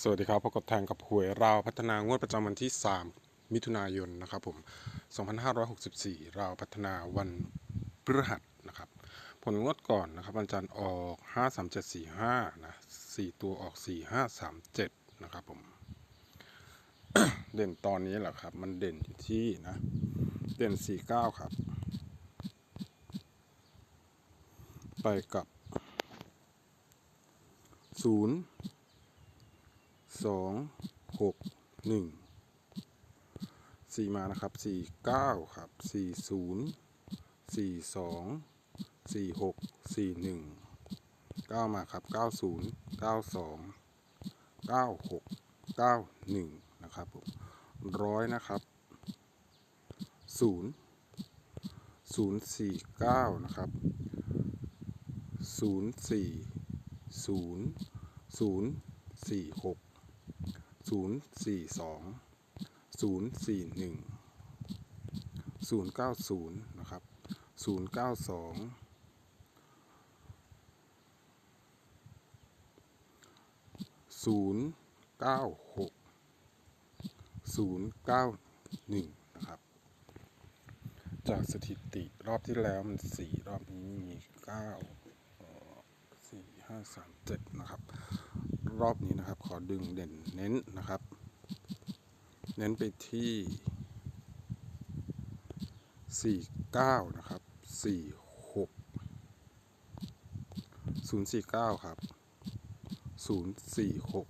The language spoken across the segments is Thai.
สวัสดีครับพบกับแทงกับหวยเราพัฒนางวดประจำวันที่ 3 มิถุนายนนะครับผม 2564 เราพัฒนาวันพฤหัสนะครับ ผลงวดก่อนนะครับวันจันทร์ออก 53745 นะ 4 ตัวออก 4537 นะครับผม เด่นตอนนี้แหละครับ มันเด่นอยู่ที่นะ เด่น 49 ครับ ไปกับ 0 สองหกหนึ่งสี่มานะครับสี่เก้าครับสี่ศูนย์สี่สองสี่หกสี่หนึ่งเก้ามาครับเก้าศูนย์เก้าสองเก้าหกเก้าหนึ่งนะครับผมร้อยนะครับศูนย์ศูนย์สี่เก้านะครับศูนย์สี่ศูนย์ศูนย์สี่หก ศูนย์สี่สองศูนย์สี่หนึ่งศูนย์เก้าศูนย์นะครับศูนย์เก้าสองศูนย์เก้าหกศูนย์เก้าหนึ่งนะครับ จากสถิติรอบที่แล้วมันสี่รอบนี้มีเก้าสี่ห้าสามเจ็ดนะครับ รอบนี้นะครับ ขอดึงเด่นเน้นนะครับ เน้นไปที่ 49 นะครับ 46 049 ครับ 046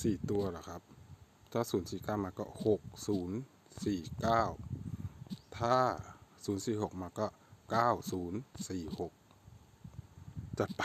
4 ตัวเหรอครับ ถ้า 049 มาก็ 6049 ถ้า 046 มาก็ 9046 จัดไป